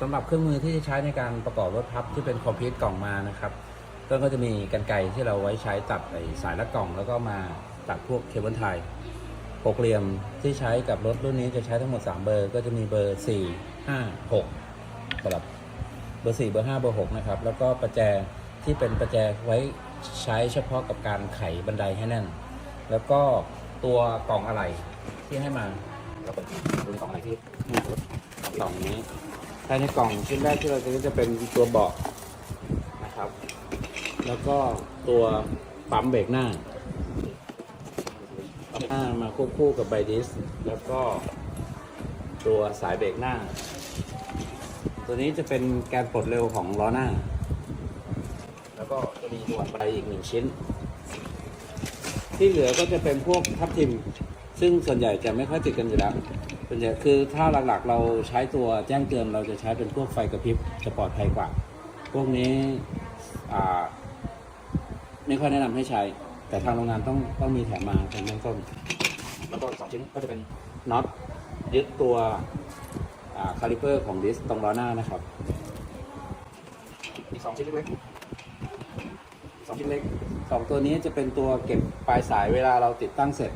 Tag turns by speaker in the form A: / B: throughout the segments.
A: สำหรับเครื่องมือที่จะใช้ในการประกอบรถพับที่เป็นคอมพิวต์กล่องมานะครับก็ก็จะมีกันไกรที่เราไว้ใช้ตัดไอสายรัดกล่องแล้วก็มาตัดพวกเคเบิลไทยหกเหลี่ยมที่ใช้กับรถรุ่นนี้จะใช้ทั้งหมด 3 เบอร์ ก็จะมีเบอร์ 4 5 6สำหรับเบอร์ 4 เบอร์ 5 เบอร์ 6 นะครับ แล้วก็ประแจที่เป็นประแจไว้ใช้เฉพาะกับการไขบันไดให้แน่น แล้วก็ตัวกล่องอะไหล่ที่ให้มาเราเปิดดูกล่องอะไรที่หน้ารถกล่องนี้ ภายในกล่องชิ้นแรกที่เราจะได้จะเป็นตัวเบาะนะครับ แล้วก็ตัวปั๊มเบรกหน้าหน้ามาควบคู่กับไบดิส แล้วก็ตัวสายเบรกหน้า ตัวนี้จะเป็นการปลดเร็วของล้อหน้า แล้วก็จะมีหนวดไปอีกหนึ่งชิ้น ที่เหลือก็จะเป็นพวกทับทิม ซึ่งส่วนใหญ่จะไม่ค่อยติดกันอยู่แล้ว ส่วนใหญ่คือถ้าหลักๆ เราใช้ตัวแจ้งเตือนเราจะใช้เป็นพวกไฟกระพริบจะปลอดภัยกว่า พวกนี้อ่าไม่ค่อยแนะนำให้ใช้ แต่ทางโรงงานต้องต้องมีแถมมาเป็นเบื้องต้นแล้วก็สองชิ้นก็จะเป็นน็อตยึดตัวคาลิเปอร์ของดิสตรงล้อหน้านะครับ อีกสองชิ้นเล็กๆสองชิ้นเล็กสองตัวนี้จะเป็นตัวเก็บปลายสายเวลาเราติดตั้งเสร็จ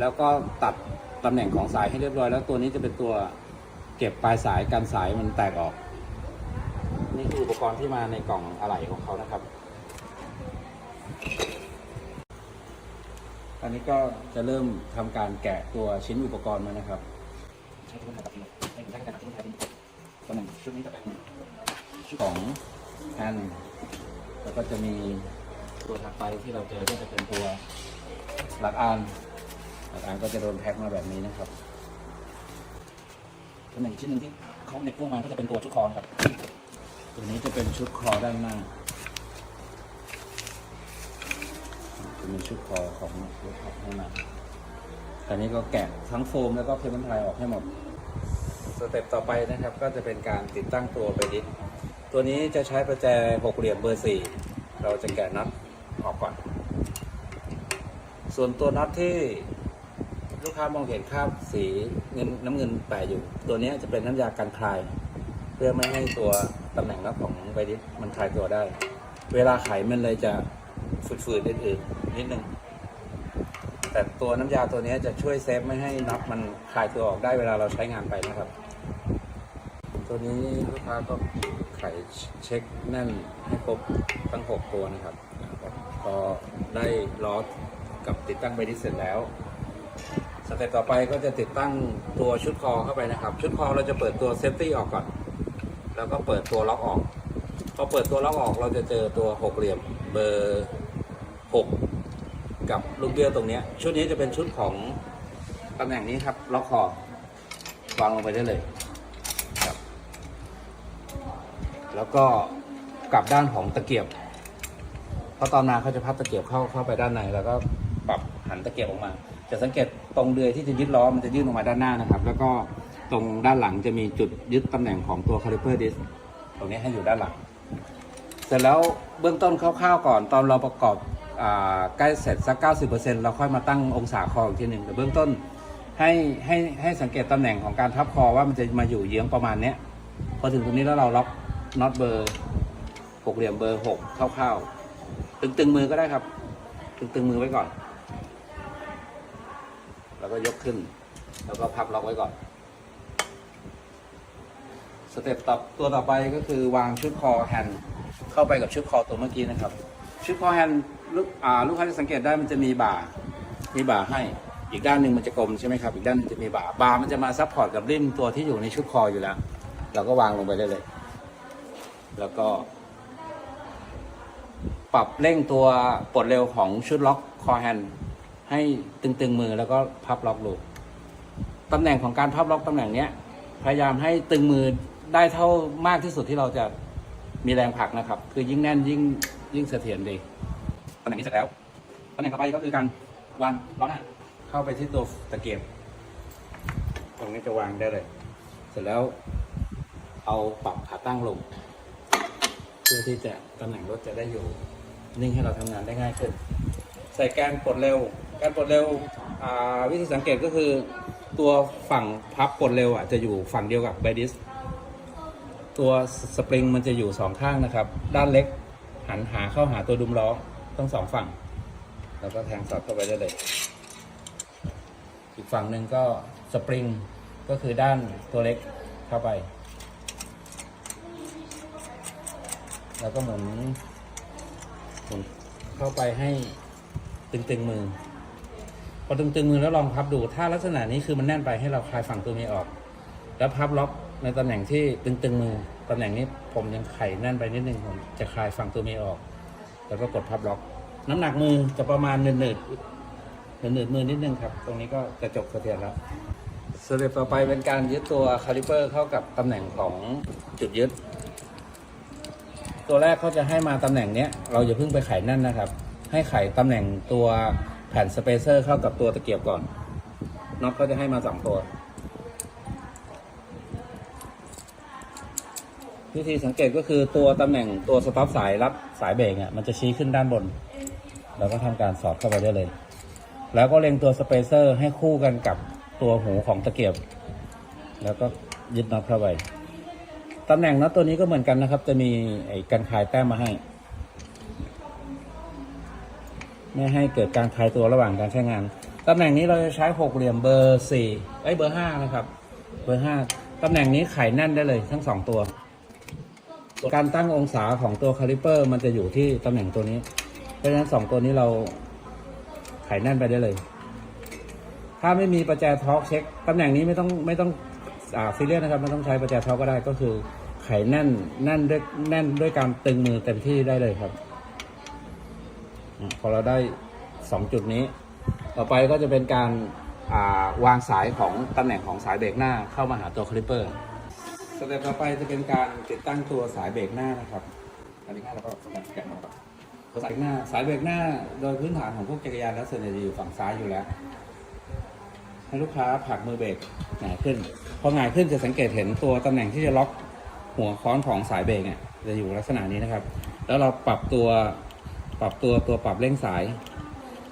A: แล้วก็ตัด ตำแหน่งของสายให้เรียบร้อย แล้วตัวนี้จะเป็นตัวเก็บปลายสายกันสายมันแตกออก นี่คืออุปกรณ์ที่มาในกล่องอะไหล่ของเขานะครับ อันนี้ก็จะเริ่มทำการแกะตัวชิ้นอุปกรณ์มานะครับ ใช้นตัดทิ้งใช้ใช้กระดาษทิ้งใช้ทิ้งตัวหน่งชุดนี้จะเป็นชุดของแฮนแล้วก็จะมีตัวถัดไปที่เราเจอก็จะเป็นตัวหลักอาน หลักานก็จะโดนแพ็คมาแบบนี้นะครับตัวหนึ่งชิ้นหนึ่งที่เขาในพวกมาก็จะเป็นตัวชุดคอครับตัวนี้จะเป็นชุดคอด้านหน้าจะมีชุดคอของรถขับให้มาตอนนี้ก็แกะทั้งโฟมแล้วก็เคเบิลไทยออกให้หมด สเต็ปต่อไปนะครับ ก็จะเป็นการติดตั้งตัวไปดิสตัวนี้จะใช้ประแจหกเหลี่ยมเบอร์สี่เราจะแกะน็อตออกก่อน ส่วนตัวน็อตที่ ลูกค้ามองเห็นคราบสีเงินน้ำเงินแปะอยู่ ตัวนี้จะเป็นน้ำยากันคลาย เพื่อไม่ให้ตัวตำแหน่งน็อตของไบดิสมันคลายตัวได้ เวลาไขมันเลยจะฝืดๆอื่นๆนิดนึงแต่ตัวน้ำยาตัวนี้จะช่วยเซฟไม่ให้น็อตมันคลายตัวออกได้เวลาเราใช้งานไปนะครับ ตัวนี้ลูกค้าก็ไขเช็คแน่นให้ครบทั้ง 6 ตัวนะครับพอได้ล้อกับติดตั้งไบดิสเสร็จแล้ว สเต็ปต่อไปก็จะติดตั้งตัวชุดคอเข้าไปนะครับ ชุดคอเราจะเปิดตัวเซฟตี้ออกก่อน แล้วก็เปิดตัวล็อกออก พอเปิดตัวล็อกออกเราจะเจอตัวหกเหลี่ยมเบอร์หกกับลูกเบี้ยวตรงนี้ ชุดนี้จะเป็นชุดของตำแหน่งนี้ครับล็อกคอวางลงไปได้เลยครับแล้วก็กลับด้านของตะเกียบ เพราะตอนมาเขาจะพับตะเกียบเข้าเข้าไปด้านในแล้วก็ปรับหันตะเกียบออกมา จะสังเกตตรงเดือยที่จะยึดล้อมันจะยื่นออกมาด้านหน้านะครับ แล้วก็ตรงด้านหลังจะมีจุดยึดตำแหน่งของตัวคาลิเปอร์ดิสตรงนี้ให้อยู่ด้านหลัง เสร็จแล้วเบื้องต้นคร่าวๆก่อนตอนเราประกอบอใกล้เสร็จสัก 90%เราค่อยมาตั้งองศาคออีกทีหนึ่งแต่เบื้องต้นให้ให้ให้สังเกตตำแหน่งของการทับคอว่ามันจะมาอยู่เยื้องประมาณนี้พอถึงตรงนี้แล้วเราล็อกน็อตเบอร์หกเหลี่ยมเบอร์หกคร่าวๆตึงๆมือก็ได้ครับ ตึงๆมือไว้ก่อน แล้วก็ยกขึ้น แล้วก็พับล็อกไว้ก่อน สเต็ปต่อตัวต่อไปก็คือวางชุดคอแฮนด์เข้าไปกับชุดคอตัวเมื่อกี้นะครับ ชุดคอแฮนด์ลูกอ่าลูกค้าจะสังเกตได้มันจะมีบ่า มีบ่าให้ อีกด้านหนึ่งมันจะกลมใช่ไหมครับ อีกด้านหนึงจะมีบ่า บ่ามันจะมาซับพอร์ตกับริมตัวที่อยู่ในชุดคออยู่แล้ว เราก็วางลงไปได้เลย แล้วก็ ปรับเร่งตัวปลดเร็วของชุดล็อกคอแฮนด์ ให้ตึงๆมือแล้วก็พับล็อกลงตำแหน่งของการพับล็อกตำแหน่งเนี้ยพยายามให้ตึงมือได้เท่ามากที่สุดที่เราจะมีแรงผลักนะครับ คือยิ่งแน่นยิ่งยิ่งเสถียรดีตำแหน่งนี้เสร็จแล้วตำแหน่งต่อไปก็คือการวางล้อหน้าเข้าไปที่ตัวตะเกียบตรงนี้จะวางได้เลย เสร็จแล้วเอาปรับขาตั้งลง เพื่อที่จะตำแหน่งรถจะได้อยู่ นิ่งให้เราทำงานได้ง่ายขึ้น ใส่แกนปลดเร็ว การปลดเร็ววิธีสังเกตก็คือ ตัวฝั่งพับปลดเร็วอะจะอยู่ฝั่งเดียวกับไบดิสตัวสปริงมันจะอยู่สองข้างนะครับ ด้านเล็กหันหาเข้าหาตัวดุมล้อทั้งสองฝั่ง แล้วก็แทงสอดเข้าไปได้เลย อีกฝั่งหนึ่งก็สปริงก็คือด้านตัวเล็กเข้าไป แล้วก็หมุนหมุนเข้าไปให้ตึงๆมือ พอตึงๆมือแล้วลองพับดู ถ้าลักษณะนี้คือมันแน่นไปให้เราคลายฝั่งตัวนี้ออก แล้วพับล็อกในตำแหน่งที่ตึงๆมือตำแหน่งนี้ผมยังไขแน่นไปนิดนึงผมจะคลายฝั่งตัวนี้ออก แล้วก็กดพับล็อก น้ำหนักมือจะประมาณหนืดๆหนืดๆมือนิดนึงครับ ตรงนี้ก็จะจบเสถียรแล้วสเต็ปต่อไปเป็นการยึดตัวคาลิเปอร์เข้ากับตำแหน่งของจุดยึด ตัวแรกเขาจะให้มาตำแหน่งเนี้ยเราอย่าเพิ่งไปไขแน่นนะครับ ให้ไขตำแหน่งตัว ผ่นสเปเซอร์เข้ากับตัวตะเกียบก่อน น็อตเขาจะให้มาสองตัว วิธีสังเกตก็คือตัวตำแหน่งตัวสต็อปสายรับสายเบรกอะมันจะชี้ขึ้นด้านบน เราก็ทำการสอดเข้าไปได้เลย แล้วก็เล็งตัวสเปเซอร์ให้คู่กันกับตัวหูของตะเกียบ แล้วก็ยึดน็อตเข้าไปตำแหน่งน็อตตัวนี้ก็เหมือนกันนะครับ จะมีไอ้กันคายแต้มมาให้ ไม่ให้เกิดการคลายตัวระหว่างการใช้งาน ตำแหน่งนี้เราจะใช้หกเหลี่ยมเบอร์สี่ไอ้เบอร์ห้านะครับ เบอร์ห้าตำแหน่งนี้ไขแน่นได้เลยทั้งสองตัว การตั้งองศาของตัวคาลิเปอร์ มันจะอยู่ที่ตำแหน่งตัวนี้ เพราะฉะนั้นสองตัวนี้เราไขแน่นไปได้เลย ถ้าไม่มีประแจท็อกเช็คตำแหน่งนี้ไม่ต้องไม่ต้องอ่าซีเรียสนะครับไม่ต้องใช้ประแจท็อกก็ได้ก็คือไขแน่นแน่นด้วยแน่นด้วยการตึงมือเต็มที่ได้เลยครับ พอเราได้สองจุดนี้ ต่อไปก็จะเป็นการาวางสายของตำแหน่งของสายเบรกหน้าเข้ามาหาตัวคลิปเปอร์สเต็ปต่อไปจะเป็นการติดตั้งตัวสายเบรกหน้านะครับอันนี้เราก็แกะมาก่อนตัวสายเบรกหน้า สายเบรกหน้าโดยพื้นฐานของพวกจักรยานแล้วส่วนใหญ่จะอยู่ฝั่งซ้ายอยู่แล้ว ให้ลูกค้าผลักมือเบรกหงายขึ้น พอหงายขึ้นจะสังเกตเห็นตัวตำแหน่งที่จะล็อกหัวค้อนของสายเบรกเนี่ยจะอยู่ลักษณะนี้นะครับ แล้วเราปรับตัว ปรับตัวตัวปรับเร่งสาย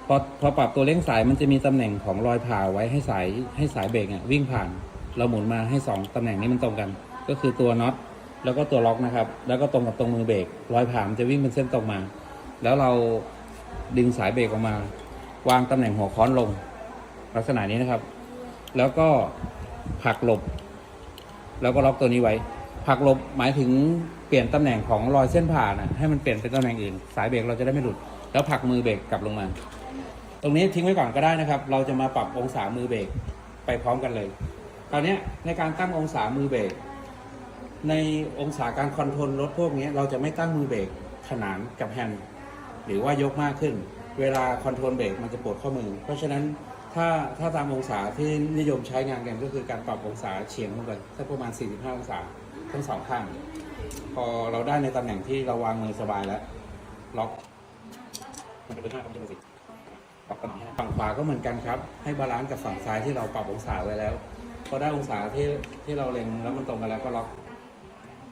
A: พอพอปรับตัวเร่งสายมันจะมีตำแหน่งของรอยผ่าไว้ให้สายให้สายเบรกเนี่ยวิ่งผ่าน เราหมุนมาให้สองตำแหน่งนี้มันตรงกัน ก็คือตัวน็อตแล้วก็ตัวล็อกนะครับ แล้วก็ตรงกับตรงมือเบรกรอยผ่ามันจะวิ่งเป็นเส้นตรงมา แล้วเราดึงสายเบรกออกมา วางตำแหน่งหัวค้อนลง ลักษณะนี้นะครับ แล้วก็ผลักหลบ แล้วก็ล็อกตัวนี้ไว้ผลักหลบหมายถึง ปลี่ยนตำแหน่งของรอยเส้นผ่านะให้มันเปลี่ยนเป็นตำแหน่งอื่น สายเบรกเราจะได้ไม่หลุด แล้วผลักมือเบรกกลับลงมา ตรงนี้ทิ้งไว้ก่อนก็ได้นะครับ เราจะมาปรับองศามือเบรกไปพร้อมกันเลยตอนเนี้ในการตั้งองศามือเบรกในองศาการคอนโทรลรถพวกนี้เราจะไม่ตั้งมือเบรกขนานกับแฮนด์หรือว่ายกมากขึ้น เวลาคอนโทรลเบรกมันจะปวดข้อมือ เพราะฉะนั้นถ้าถ้าตามองศาที่นิยมใช้งานกันก็คือการปรับองศาเฉียงลงไปสักประมาณ 45 องศาทั้งสองข้าง พอเราได้ในตำแหน่งที่เราวางมือสบายแล้วล็อกมันจะเป็นหน้าคอมพิวเตอร์สิปรับตำแหน่งฝั่งขวาก็เหมือนกันครับ ให้บาลานซ์กับฝั่งซ้ายที่เราปรับองศาไว้แล้วพอได้องศาที่ที่เราเล็งแล้วมันตรงกันแล้วก็ล็อก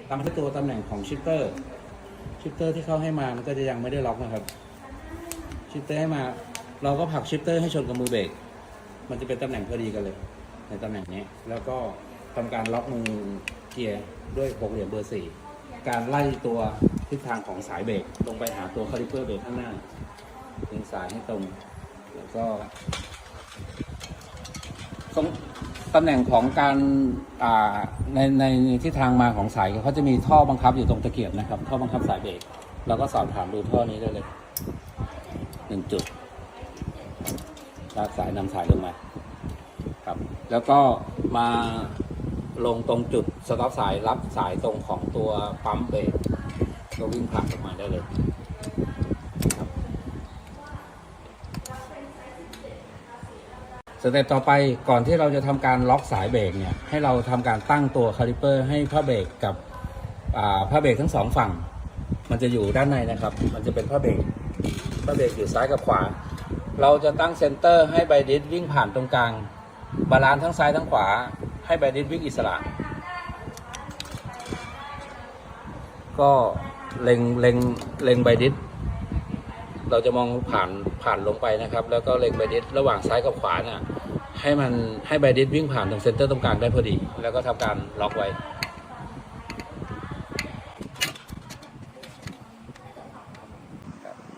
A: ตามที่ตัวตำแหน่งของชิปเตอร์ชิปเตอร์ที่เขาให้มามันก็จะยังไม่ได้ล็อกนะครับชิปเตอร์ให้มาเราก็ผลักชิปเตอร์ให้ชนกับมือเบรกมันจะเป็นตำแหน่งพอดีกันเลย ในตำแหน่งนี้แล้วก็ทำการล็อกมือเกียร์ด้วยหกเหลี่ยมเบอร์สี่ การไล่ตัวทิศทางของสายเบรกลงไปหาตัวคาลิเปอร์เบรกข้างหน้าดึงสายให้ตรง แล้วก็ตรงตำแหน่งของการอ่าในในทิศทางมาของสายเขาจะมีท่อบังคับอยู่ตรงตะเกียบนะครับ ท่อบังคับสายเบรกเราก็สอบถามดูท่อนี้ได้เลยหนึ่งจุดลากสายนำสายลงมาครับ แล้วก็มา ลงตรงจุดสต็อปสายรับสายตรงของตัวปั๊มเบรกก็วิ่งผ่านออกมาได้เลยครับสเต็ปต่อไปก่อนที่เราจะทำการล็อกสายเบรกเนี่ยให้เราทำการตั้งตัวคาลิเปอร์ให้ผ้าเบรกกับอ่าผ้าเบรกทั้งสองฝั่ง มันจะอยู่ด้านในนะครับ มันจะเป็นผ้าเบรกผ้าเบรกอยู่ซ้ายกับขวา เราจะตั้งเซนเตอร์ให้ไบดิสวิ่งผ่านตรงกลางบาลานซ์ทั้งซ้ายทั้งขวา ให้ไบเดนวิ่งอิสระ ก็เล็งเล็งเล็งไบดินเราจะมองผ่านผ่านลงไปนะครับ แล้วก็เล็งไบดินระหว่างซ้ายกับขวาเนี่ยให้มันให้ไบดินวิ่งผ่านตรงเซ็นเตอร์ตรงกลางได้พอดี แล้วก็ทำการล็อกไว้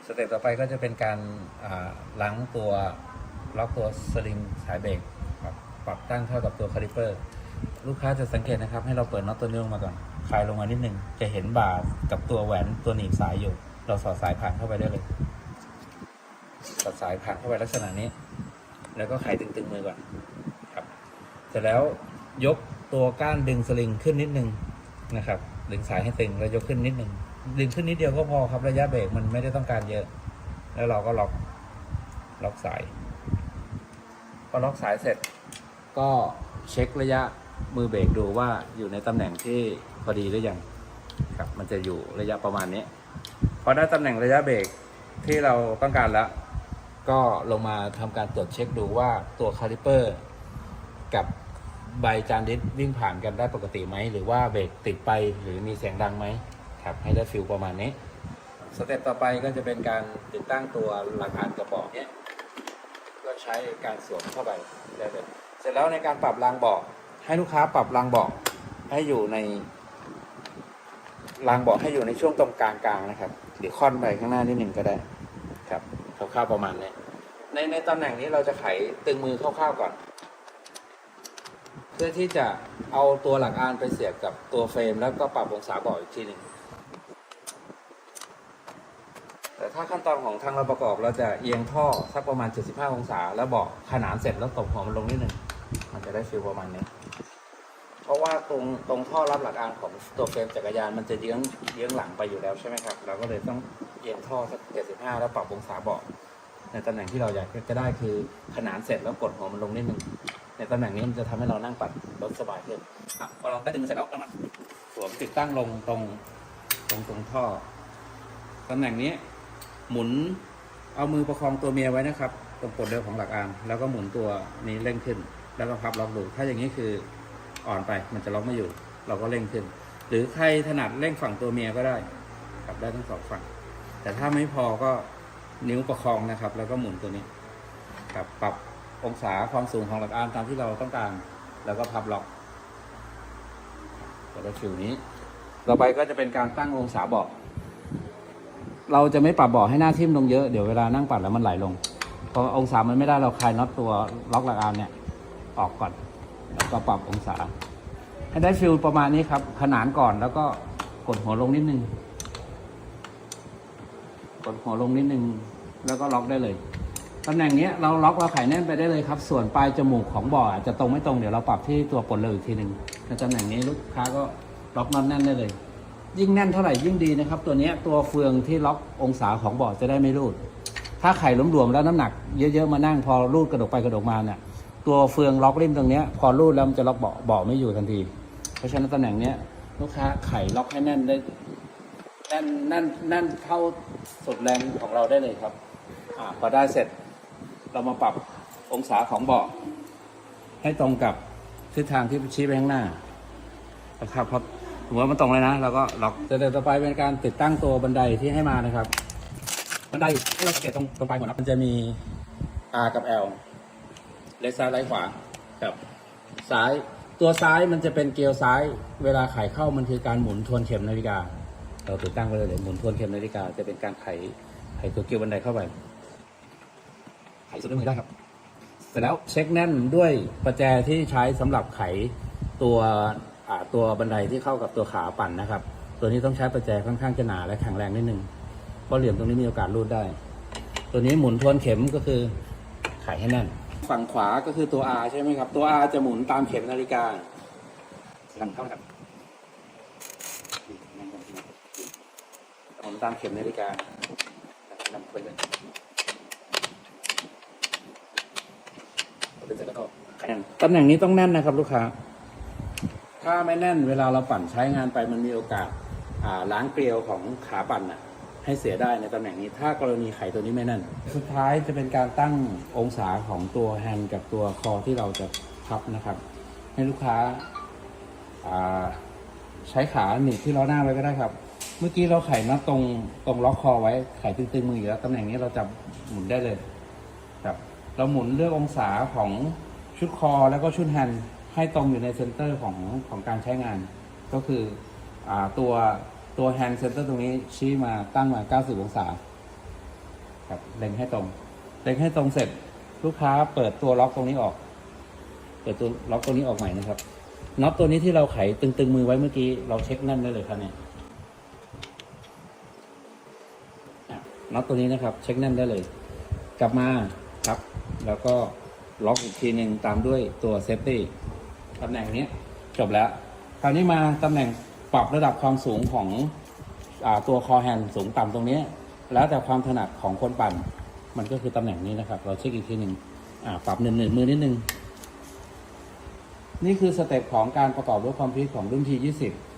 A: สเต็ปต่อไปก็จะเป็นการล้างตัวล็อกตัวสลิงสายเบรก ปรับตั้งเข้ากับตัวคาลิเปอร์ ลูกค้าจะสังเกตนะครับ ให้เราเปิดน็อตตัวนี้ลงมาก่อนคลายลงมานิดนึง จะเห็นบ่ากับตัวแหวนตัวหนีบสายอยู่ เราสอดสายผ่านเข้าไปได้เลยสอดสายผ่านเข้าไปลักษณะนี้ แล้วก็ไขตึงๆมือก่อนครับเสร็จแล้วยกตัวก้านดึงสลิงขึ้นนิดนึงนะครับ ดึงสายให้ตึงแล้วยกขึ้นนิดนึงดึงขึ้นนิดเดียวก็พอครับระยะเบรกมันไม่ได้ต้องการเยอะ แล้วเราก็ล็อกล็อกสายพอล็อกสายเสร็จ ก็เช็คระยะมือเบรกดูว่าอยู่ในตำแหน่งที่พอดีหรือยังครับ มันจะอยู่ระยะประมาณนี้พอได้ตำแหน่งระยะเบรกที่เราต้องการแล้ว ก็ลงมาทำการตรวจเช็คดูว่าตัวคาลิเปอร์กับใบจานดิสวิ่งผ่านกันได้ปกติไหม หรือว่าเบรกติดไปหรือมีเสียงดังไหมครับให้ได้ฟิลประมาณนี้ สเต็ปต่อไปก็จะเป็นการติดตั้งตัวหลักอ่านกระบอกเนี้ยก็ใช้การสวมเข้าไปได้เลย เสร็จแล้วในการปรับรางเบาะให้ลูกค้าปรับรางเบาะให้อยู่ในรางเบาะให้อยู่ในช่วงตรงกลางๆนะครับหรือค่อนไปข้างหน้านิดหนึ่งก็ได้ครับคร่าวๆประมาณนี้ในในตำแหน่งนี้เราจะไขตึงมือคร่าวๆก่อน เพื่อที่จะเอาตัวหลักอานไปเสียบกับตัวเฟรม แล้วก็ปรับองศาเบาะอีกทีหนึ่งแต่ถ้าขั้นตอนของทางเราประกอบเราจะเอียงท่อสักประมาณ 75 องศา แล้วเบาะขนานเสร็จแล้วตบหัวมันลงนิดหนึ่ง มันจะได้ฟิลประมาณนี้ เพราะว่าตรงตรงท่อรับหลักอานของตัวเฟรมจักรยานมันจะเยื้องเยื้องหลังไปอยู่แล้วใช่ไหมครับ เราก็เลยต้องเอียงท่อสัก75 แล้วปรับองศาเบาะในตำแหน่งที่เราอยากจะได้คือขนานเสร็จแล้วกดหัวมันลงนิดหนึ่งในตำแหน่งนี้มันจะทำให้เรานั่งปัดรถสบายขึ้นอะพอเราได้ดึงเสร็จแล้วเรามาสวมติดตั้งลงตรงตรงตรงท่อตำแหน่งนี้หมุนเอามือประคองตัวเมียไว้นะครับ ตรงปลดเร็วของหลักอามแล้วก็หมุนตัวนี้เร่งขึ้น แล้วก็พับล็อกดู ถ้าอย่างนี้คืออ่อนไปมันจะล็อกไม่อยู่ เราก็เร่งขึ้น หรือใครถนัดเร่งฝั่งตัวเมียก็ได้กลับได้ทั้งสองฝั่ง แต่ถ้าไม่พอก็นิ้วประคองนะครับ แล้วก็หมุนตัวนี้ครับปรับองศาความสูงของหลักอามตามที่เราต้องการ แล้วก็พับล็อกจะได้ฟิลนี้ ต่อไปก็จะเป็นการตั้งองศาเบาะเราจะไม่ปรับเบาะให้หน้าทิ่มลงเยอะ เดี๋ยวเวลานั่งปัดแล้วมันไหลลง พอองศามันไม่ได้เราคลายน็อตตัวล็อกหลักอามเนี่ย ออกก่อน แล้วก็ปรับองศา ให้ได้ฟิลประมาณนี้ครับ ขนานก่อนแล้วก็กดหัวลงนิดนึง กดหัวลงนิดนึง แล้วก็ล็อกได้เลยตำแหน่งนี้เราล็อกเราไขแน่นไปได้เลยครับ ส่วนปลายจมูกของบ่ออาจจะตรงไม่ตรงเดี๋ยวเราปรับที่ตัวปลดเลยอีกทีหนึ่งในตำแหน่งนี้ลูกค้าก็ล็อกนอตแน่นได้เลย ยิ่งแน่นเท่าไหร่ยิ่งดีนะครับ ตัวนี้ตัวเฟืองที่ล็อกองศาของบ่อจะได้ไม่รูด ถ้าไข่หลวมๆแล้วน้ำหนักเยอะๆมานั่งพอรูดกระดกไปกระดกมาเนี่ย ตัวเฟืองล็อกริมตรงนี้พอรูดแล้วมันจะล็อกเบาะเบาะไม่อยู่ทันที เพราะฉะนั้นตำแหน่งเนี้ยลูกค้าไขล็อกให้แน่นได้แน่นแน่นแน่นเท่าสุดแรงของเราได้เลยครับอ่าพอได้เสร็จเรามาปรับองศาของเบาะให้ตรงกับทิศทางที่ชี้ไปข้างหน้านะครับพอถือว่ามันตรงเลยนะเราก็ล็อกเสร็จต่อไปเป็นการติดตั้งตัวบันไดที่ให้มานะครับบันไดให้เราสังเกตตรงตรงปลายหัวนะมันจะมี R กับ L เลนซ้ายไลขวาครับซ้ายตัวซ้ายมันจะเป็นเกลียวซ้าย เวลาไขเข้ามันคือการหมุนทวนเข็มนาฬิกา เราติดตั้งไว้เลยเดี๋ยวหมุนทวนเข็มนาฬิกาจะเป็นการไขไขตัวเกลียวบันไดเข้าไปไขสุดด้วยมือได้ครับ เสร็จแล้วเช็คแน่นด้วยประแจที่ใช้สำหรับไขตัวอ่าตัวบันไดที่เข้ากับตัวขาปั่นนะครับ ตัวนี้ต้องใช้ประแจค่อนข้างจะหนาและแข็งแรงนิดนึงเพราะเหลี่ยมตรงนี้มีโอกาสรูดได้ ตัวนี้หมุนทวนเข็มก็คือไขให้แน่น ฝั่งขวาก็คือตัว R ใช่ไหมครับ ตัว R จะหมุนตามเข็มนาฬิกาลังเข้าครับหมุนตามเข็มนาฬิกานำไปเลยเป็นเสร็จแล้วก็แน่นตำแหน่งนี้ต้องแน่นนะครับลูกค้า ถ้าไม่แน่นเวลาเราปั่นใช้งานไปมันมีโอกาสอ่าล้างเกลียวของขาปั่นน่ะ ให้เสียได้ในตำแหน่งนี้ ถ้ากรณีไขตัวนี้ไม่แน่น สุดท้ายจะเป็นการตั้งองศาของตัวแฮนด์กับตัวคอที่เราจะพับนะครับ ให้ลูกค้าใช้ขาหนีบที่ล้อหน้าไว้ก็ได้ครับ เมื่อกี้เราไขน็อตตรงตรงล็อกคอไว้ ไขตึงๆมืออยู่แล้วตำแหน่งนี้เราจะหมุนได้เลยครับ เราหมุนเลือกองศาของชุดคอแล้วก็ชุดแฮนด์ให้ตรงอยู่ในเซนเตอร์ของของการใช้งาน ก็คืออตัว ตัวแฮนด์เซนเตอร์ตรงนี้ชี้มาตั้งมา 90 องศา ครับ เล็งให้ตรง เล็งให้ตรงเสร็จ ลูกค้าเปิดตัวล็อกตรงนี้ออก เปิดตัวล็อกตรงนี้ออกใหม่นะครับ น็อตตัวนี้ที่เราไขตึงๆมือไว้เมื่อกี้ เราเช็คแน่นได้เลยครับเนี่ย น็อตตัวนี้นะครับ เช็คแน่นได้เลย กลับมาครับ แล้วก็ล็อกอีกทีหนึ่งตามด้วยตัวเซฟตี้ตำแหน่งนี้จบแล้ว คราวนี้มาตำแหน่ง ปรับระดับความสูงของอตัวคอแฮนด์สูงต่ำตรงนี้ แล้วแต่ความถนัดของคนปั่น มันก็คือตำแหน่งนี้นะครับ เราเช็คอีกทีหนึ่งปรับหนึ่งหนึ่งมือนิดนึง นี่คือสเต็ปของการประกอบรถคอมพิวต์ของรุ่นที20